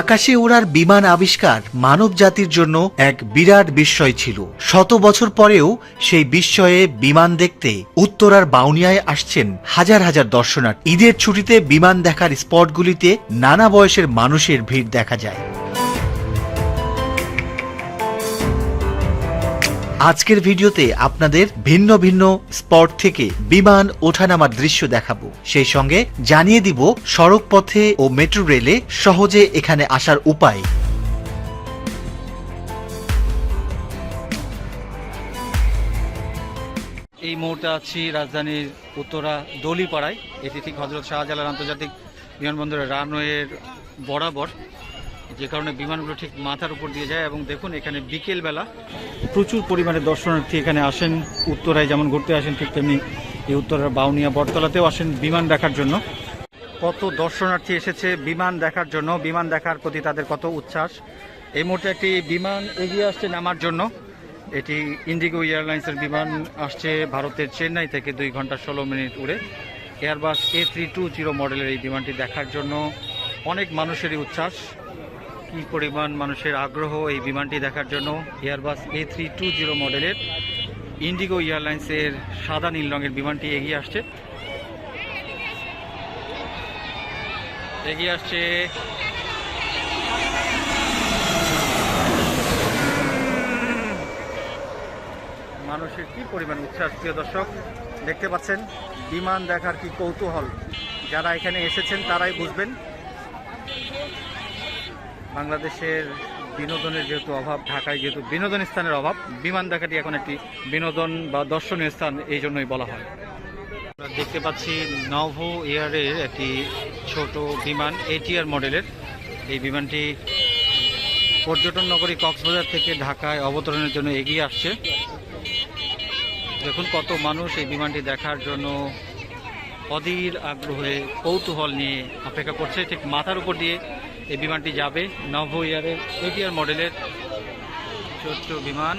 আকাশে ওড়ার বিমান আবিষ্কার মানব জাতির জন্য এক বিরাট বিস্ময় ছিল। শত বছর পরেও সেই বিস্ময়ে বিমান দেখতে উত্তরার বাউনিয়ায় আসছেন হাজার হাজার দর্শনার্থী। ঈদের ছুটিতে বিমান দেখার স্পটগুলিতে নানা বয়সের মানুষের ভিড় দেখা যায়। আজকের ভিডিওতে আপনাদের ভিন্ন ভিন্ন স্পট থেকে বিমান ওঠানামার দৃশ্য দেখাবো। সেই সঙ্গে জানিয়ে দিব সড়ক পথে ও মেট্রো রেলে সহজে এখানে আসার উপায়। এই মুহূর্তে আছি রাজধানীর উত্তরা দলিপাড়ায়। এটি ঠিক হজরত শাহজালাল আন্তর্জাতিক বিমানবন্দরের রানওয়ের বরাবর। যে কারণে বিমানগুলো ঠিক মাথার উপর দিয়ে যায় এবং দেখুন এখানে বিকেলবেলা প্রচুর পরিমাণে দর্শনার্থী এখানে আসেন, উত্তরায় যেমন ঘুরতে আসেন ঠিক তেমনি এই উত্তরার বাউনিয়া বটতলাতেও আসেন বিমান দেখার জন্য। কত দর্শনার্থী এসেছে বিমান দেখার জন্য, বিমান দেখার প্রতি তাদের কত উচ্ছ্বাস। এই মুহূর্তে একটি বিমান এগিয়ে আসছে নামার জন্য। এটি ইন্ডিগো এয়ারলাইন্সের বিমান আসছে ভারতের চেন্নাই থেকে দুই ঘণ্টা ষোলো মিনিট উড়ে। Airbus A three two zero মডেলের এই বিমানটি দেখার জন্য অনেক মানুষেরই উচ্ছ্বাস। কি পরিমাণ মানুষের আগ্রহ এই বিমানটি দেখার জন্য Airbus A three two zero মডেলের ইন্ডিগো এয়ারলাইন্সের সাদা নীল রঙের বিমানটি এগিয়ে আসছে। এগিয়ে আসছে। মানুষের কি পরিমাণ উচ্ছ্বাস, প্রিয় দর্শক? দেখতে পাচ্ছেন, বিমান দেখার কি কৌতূহল। যারা এখানে এসেছেন, তারাই বুঝবেন বাংলাদেশের বিনোদনের যেহেতু অভাব, ঢাকায় যেহেতু বিনোদন স্থানের অভাব, বিমান দেখাটি এখন একটি বিনোদন বা দর্শনীয় স্থান, এই জন্যই বলা হয়। আমরা দেখতে পাচ্ছি নভো এয়ারের একটি ছোট বিমান, এটিআর মডেলের। এই বিমানটি পর্যটন নগরী কক্সবাজার থেকে ঢাকায় অবতরণের জন্য এগিয়ে আসছে। দেখুন কত মানুষ এই বিমানটি দেখার জন্য অধীর আগ্রহে কৌতূহল নিয়ে অপেক্ষা করছে। ঠিক মাথার উপর দিয়ে এই বিমানটি যাবে নভো ইয়ারের এটিআর মডেলের ছোট্ট বিমান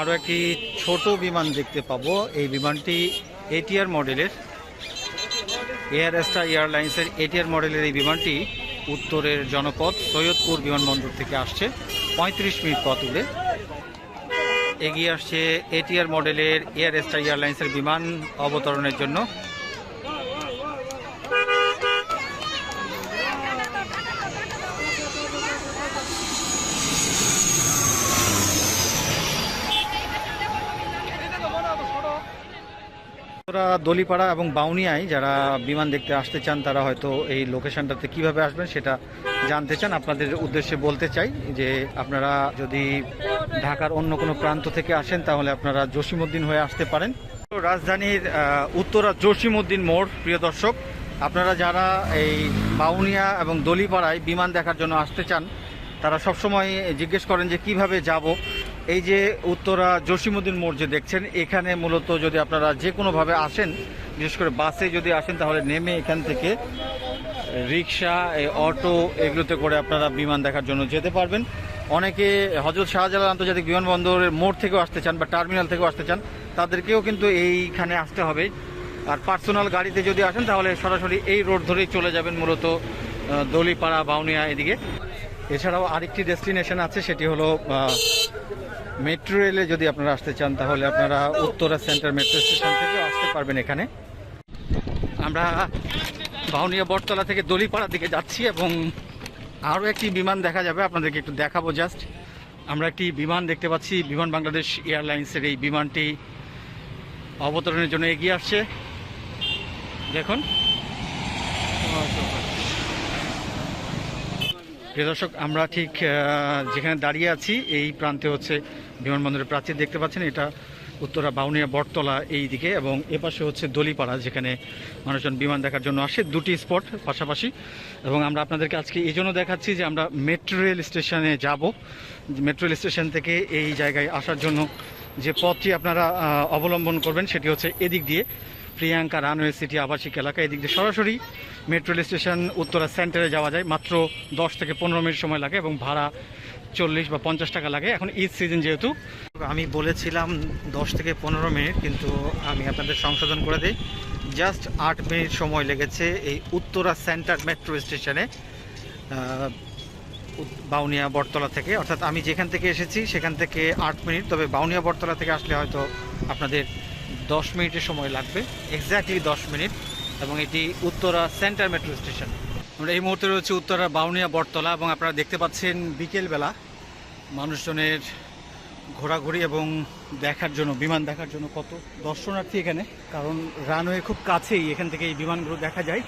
আরও একটি ছোট বিমান দেখতে পাবো। এই বিমানটি এটিআর মডেলের। এয়ার এস্টার এয়ারলাইন্সের এটিআর মডেলের এই বিমানটি উত্তরের জনপদ সৈয়দপুর বিমানবন্দর থেকে আসছে। পঁয়ত্রিশ মিনিট পথ উড়ে। এগিয়ে আসছে এটিআর মডেলের এয়ার এস্টার এয়ারলাইন্সের বিমান অবতরণের জন্য। ওরা দলিপাড়া এবং বাউনিয়ায় যারা বিমান দেখতে আসতে চান, তারা হয়তো এই লোকেশনটাতে কীভাবে আসবেন সেটা জানতে চান। আপনাদের উদ্দেশ্যে বলতে চাই যে আপনারা যদি ঢাকার অন্য কোনো প্রান্ত থেকে আসেন, তাহলে আপনারা জসিমউদ্দিন হয়ে আসতে পারেন। রাজধানীর উত্তরা জসিমউদ্দিন মোড়, প্রিয় দর্শক, আপনারা যারা এই বাউনিয়া এবং দলিপাড়ায় বিমান দেখার জন্য আসতে চান, তারা সবসময় জিজ্ঞেস করেন যে কীভাবে যাব। এই যে উত্তরা জসিমুদ্দিন মোড় যে দেখছেন, এখানে মূলত যদি আপনারা যে কোনোভাবে আসেন, বিশেষ করে বাসে যদি আসেন, তাহলে নেমে এখান থেকে রিক্সা অটো এগুলোতে করে আপনারা বিমান দেখার জন্য যেতে পারবেন। অনেকে হজরত শাহজালাল আন্তর্জাতিক বিমানবন্দরের মোড় থেকেও আসতে চান বা টার্মিনাল থেকেও আসতে চান, তাদেরকেও কিন্তু এইখানে আসতে হবে। আর পার্সোনাল গাড়িতে যদি আসেন, তাহলে সরাসরি এই রোড ধরেই চলে যাবেন মূলত দলিপাড়া, বাউনিয়া এদিকে। এছাড়াও আরেকটি ডেস্টিনেশন আছে, সেটি হলো মেট্রো রেলে যদি আপনারা আসতে চান, তাহলে আপনারা উত্তরা সেন্টার মেট্রো স্টেশন থেকে আসতে পারবেন এখানে। আমরা বাউনিয়া বটতলা থেকে দলিপাড়ার দিকে যাচ্ছি এবং আরও একটি বিমান দেখা যাবে, আপনাদেরকে একটু দেখাবো জাস্ট। আমরা একটি বিমান দেখতে পাচ্ছি, বিমান বাংলাদেশ এয়ারলাইন্সের এই বিমানটি অবতরণের জন্য এগিয়ে আসছে। দেখুন। দর্শক, আমরা ঠিক যেখানে দাঁড়িয়ে আছি, এই প্রান্তে হচ্ছে বিমানবন্দরের প্রাচীর। দেখতে পাচ্ছেন এটা উত্তরা বাউনিয়া বটতলা এই দিকে এবং এপাশে হচ্ছে দলিপাড়া, যেখানে মানুষজন বিমান দেখার জন্য আসে। দুটি স্পট পাশাপাশি। এবং আমরা আপনাদেরকে আজকে এই জন্য দেখাচ্ছি যে আমরা মেট্রো রেল স্টেশনে যাব। মেট্রো রেল স্টেশন থেকে এই জায়গায় আসার জন্য যে পথটি আপনারা অবলম্বন করবেন, সেটি হচ্ছে এদিক দিয়ে। প্রিয়াঙ্কা রানওয়ে সিটি আবাসিক এলাকা এদিক দিয়ে সরাসরি মেট্রো স্টেশন উত্তরা সেন্টারে যাওয়া যায়। মাত্র দশ থেকে পনেরো মিনিট সময় লাগে এবং ভাড়া চল্লিশ বা পঞ্চাশ টাকা লাগে। এখন ঈদ সিজন যেহেতু। আমি বলেছিলাম দশ থেকে পনেরো মিনিট, কিন্তু আমি আপনাদের সংশোধন করে দিই। জাস্ট আট মিনিট সময় লেগেছে এই উত্তরা সেন্টার মেট্রো স্টেশনে বাউনিয়া বটতলা থেকে। অর্থাৎ আমি যেখান থেকে এসেছি সেখান থেকে আট মিনিট, তবে বাউনিয়া বটতলা থেকে আসলে হয়তো আপনাদের দশ মিনিটের সময় লাগবে এক্স্যাক্টলি দশ মিনিট, এবং এটি উত্তরা সেন্টার মেট্রো স্টেশন আমরা এই মুহূর্তে রয়েছে উত্তরা বাউনিয়া বটতলা, এবং আপনারা দেখতে পাচ্ছেন বিকেলবেলা মানুষজনের ঘোরাঘুরি এবং দেখার জন্য, বিমান দেখার জন্য কত দর্শনার্থী এখানে, কারণ রানওয়ে খুব কাছেই এখান থেকে এই বিমানগুলো দেখা যায়।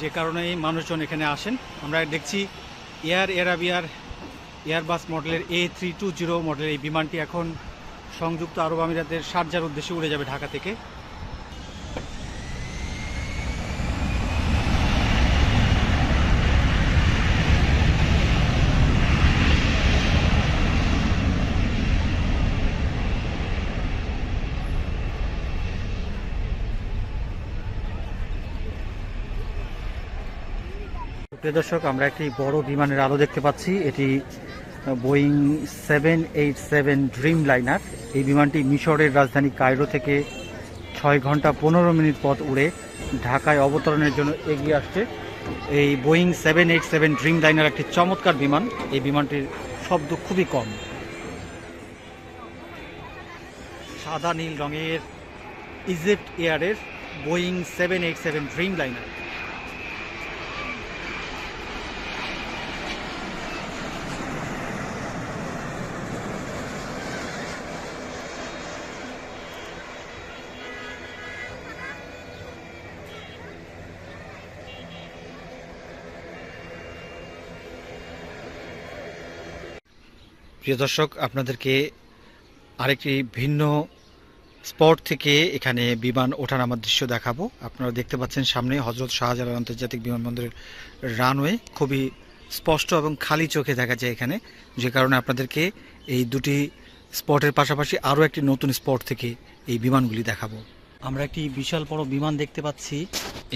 যে কারণেই মানুষজন এখানে আসেন। আমরা দেখছি এয়ার এরাবিয়ার এয়ারবাস মডেলের এ থ্রি টু জিরো মডেলের এই বিমানটি এখন সংযুক্ত আরব আমিরাতের শারজার উদ্দেশ্যে উড়ে যাবে ঢাকা থেকে। দর্শক, আমরা একটি বড় বিমানের আলো দেখতে পাচ্ছি। এটি Boeing seven eight seven Dreamliner এই বিমানটি মিশরের রাজধানী কায়রো থেকে ছয় ঘণ্টা পনেরো মিনিট পথ উড়ে ঢাকায় অবতরণের জন্য এগিয়ে আসছে। এই Boeing seven eight seven Dreamliner একটি চমৎকার বিমান। এই বিমানটির শব্দ খুবই কম। সাদা নীল রঙের Egypt এয়ারের Boeing seven eight seven Dreamliner প্রিয় দর্শক আপনাদেরকে আরেকটি ভিন্ন স্পট থেকে এখানে বিমান ওঠানামার দৃশ্য দেখাবো। আপনারা দেখতে পাচ্ছেন সামনে হজরত শাহজালাল আন্তর্জাতিক বিমানবন্দরের রানওয়ে। খুবই স্পষ্ট এবং খালি চোখে দেখা যায় এখানে। যে কারণে আপনাদেরকে এই দুটি স্পটের পাশাপাশি আরও একটি নতুন স্পট থেকে এই বিমানগুলি দেখাবো। আমরা একটি বিশাল বড় বিমান দেখতে পাচ্ছি।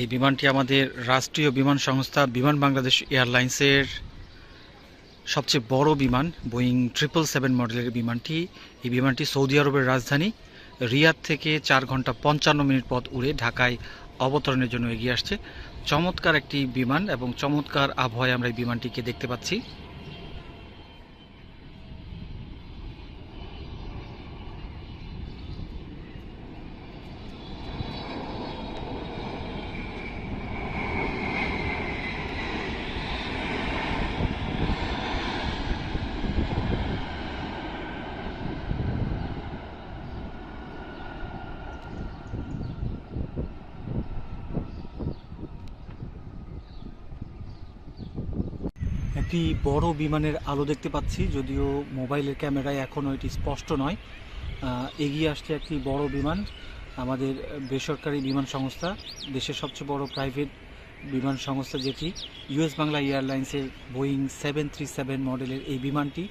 এই বিমানটি আমাদের রাষ্ট্রীয় বিমান সংস্থা বিমান বাংলাদেশ এয়ারলাইন্সের সবচেয়ে বড় বিমান বোয়িং ট্রিপল সেভেন মডেলের বিমানটি। এই বিমানটি সৌদি আরবের রাজধানী। রিয়াদ থেকে চার ঘণ্টা পঞ্চান্ন মিনিট পথ উড়ে ঢাকায় অবতরণের জন্য এগিয়ে আসছে। চমৎকার একটি বিমান এবং চমৎকার আবহাওয়ায় আমরা এই বিমানটিকে দেখতে পাচ্ছি। একটি বড় বিমানের আলো দেখতে পাচ্ছি, যদিও মোবাইলের ক্যামেরায় এখনও এটি স্পষ্ট নয়। এগিয়ে আসছে একটি বড় বিমান, আমাদের বেসরকারি বিমান সংস্থা, দেশের সবচেয়ে বড় প্রাইভেট বিমান সংস্থা যেটি ইউএস বাংলা এয়ারলাইন্সের বোয়িং সেভেন থ্রি সেভেন মডেলের এই বিমানটি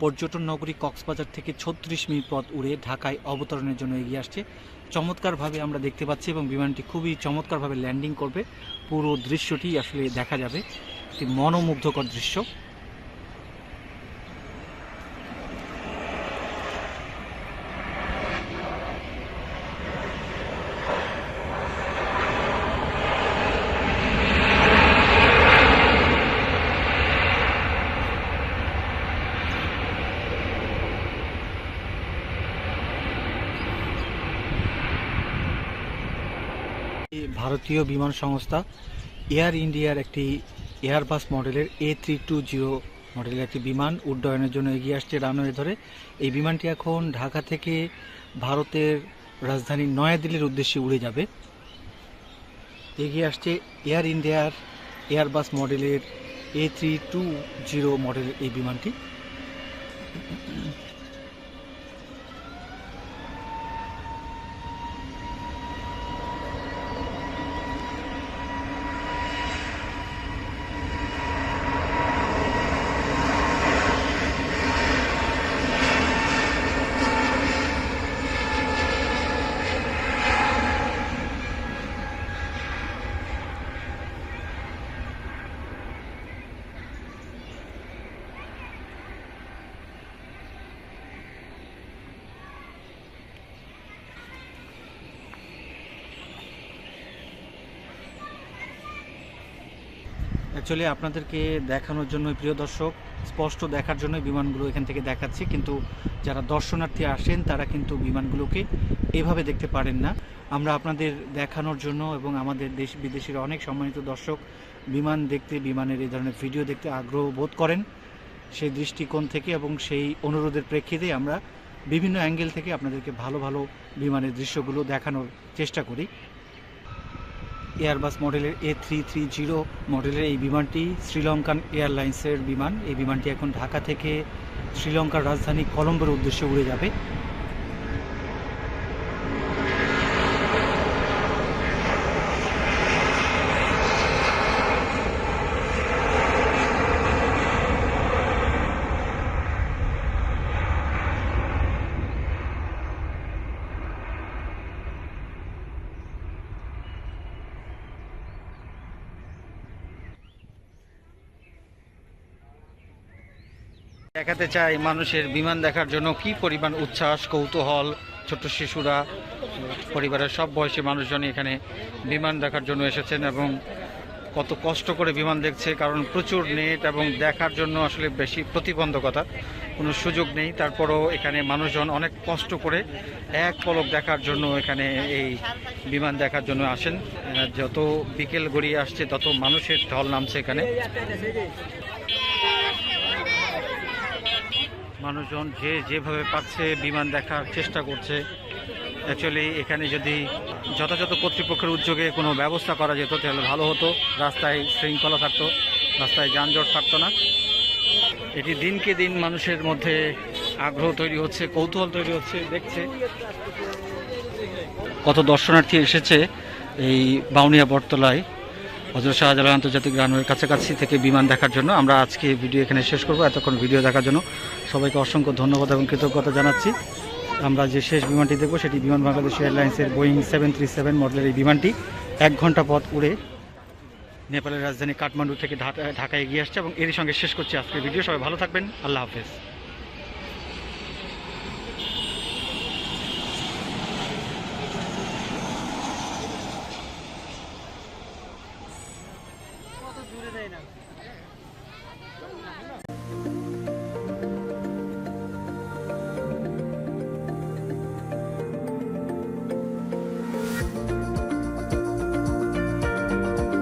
পর্যটন নগরী কক্সবাজার থেকে ছত্রিশ মিনিট পথ উড়ে ঢাকায় অবতরণের জন্য এগিয়ে আসছে। চমৎকারভাবে আমরা দেখতে পাচ্ছি এবং বিমানটি খুবই চমৎকারভাবে ল্যান্ডিং করবে। পুরো দৃশ্যটি আসলে দেখা যাবে। একটি মনোমুগ্ধকর দৃশ্য। ভারতীয় বিমান সংস্থা এয়ার ইন্ডিয়ার একটি এয়ারবাস মডেলের এ থ্রি টু জিরো মডেলের একটি বিমান উড্ডয়নের জন্য এগিয়ে আসছে রানওয়ে ধরে। এই বিমানটি এখন ঢাকা থেকে ভারতের রাজধানী নয়াদিল্লির উদ্দেশ্যে উড়ে যাবে। এগিয়ে আসছে এয়ার ইন্ডিয়ার এয়ারবাস মডেলের এ থ্রি টু জিরো মডেলের এই বিমানটি। অ্যাকচুয়ালি আপনাদেরকে দেখানোর জন্য প্রিয় দর্শক, স্পষ্ট দেখার জন্য বিমানগুলো এখান থেকে দেখাচ্ছি। কিন্তু যারা দর্শনার্থী আসেন, তারা কিন্তু বিমানগুলোকে এভাবে দেখতে পারেন না। আমরা আপনাদের দেখানোর জন্য এবং আমাদের দেশ বিদেশের অনেক সম্মানিত দর্শক বিমান দেখতে, বিমানের এই ধরনের ভিডিও দেখতে আগ্রহ বোধ করেন। সেই দৃষ্টিকোণ থেকে এবং সেই অনুরোধের প্রেক্ষিতে আমরা বিভিন্ন অ্যাঙ্গেল থেকে আপনাদেরকে ভালো ভালো বিমানের দৃশ্যগুলো দেখানোর চেষ্টা করি। এয়ারবাস মডেলের এ থ্রি থ্রি জিরো মডেলের এই বিমানটি শ্রীলঙ্কান এয়ারলাইন্সের বিমান। এই বিমানটি এখন ঢাকা থেকে শ্রীলঙ্কার রাজধানী কলম্বোর উদ্দেশ্যে উড়ে যাবে। দেখাতে চাই মানুষের বিমান দেখার জন্য কি পরিমাণ উচ্ছ্বাস, কৌতূহল ছোট্ট শিশুরা, পরিবারের সব বয়সী মানুষজনই এখানে বিমান দেখার জন্য এসেছেন এবং কত কষ্ট করে বিমান দেখছে, কারণ প্রচুর নেট এবং দেখার জন্য আসলে বেশি প্রতিবন্ধকতা, কোনো সুযোগ নেই। তারপরও এখানে মানুষজন অনেক কষ্ট করে এক পলক দেখার জন্য এখানে এই বিমান দেখার জন্য আসেন। যত বিকেল গড়িয়ে আসছে, তত মানুষের ঢল নামছে এখানে। মানুষজন যে যেভাবে পাচ্ছে বিমান দেখার চেষ্টা করছে। অ্যাকচুয়ালি এখানে যদি যথাযথ কর্তৃপক্ষের উদ্যোগে কোনো ব্যবস্থা করা যেত, তাহলে ভালো হতো। রাস্তায় শৃঙ্খলা থাকতো, রাস্তায় যানজট থাকতো না। এটি দিনকে দিন মানুষের মধ্যে আগ্রহ তৈরি হচ্ছে, কৌতূহল তৈরি হচ্ছে, দেখছে। কত দর্শনার্থী এসেছে এই বাউনিয়া বটতলায়। হজরত শাহজালাল আন্তর্জাতিক রানওয়ের কাছাকাছি থেকে বিমান দেখার জন্য আমরা আজকে ভিডিও এখানে শেষ করব। এতক্ষণ ভিডিও দেখার জন্য সবাইকে অসংখ্য ধন্যবাদ এবং কৃতজ্ঞতা জানাচ্ছি। আমরা যে শেষ বিমানটি দেখব সেটি বিমান বাংলাদেশ এয়ারলাইন্সের বোয়িং সেভেন থ্রি সেভেন মডেলের এই বিমানটি। এক ঘণ্টা পথ উড়ে নেপালের রাজধানী কাঠমান্ডু থেকে ঢাকা- ঢাকায় এগিয়ে আসছে এবং এরই সঙ্গে শেষ করছি আজকের ভিডিও। সবাই ভালো থাকবেন। আল্লাহ হাফেজ।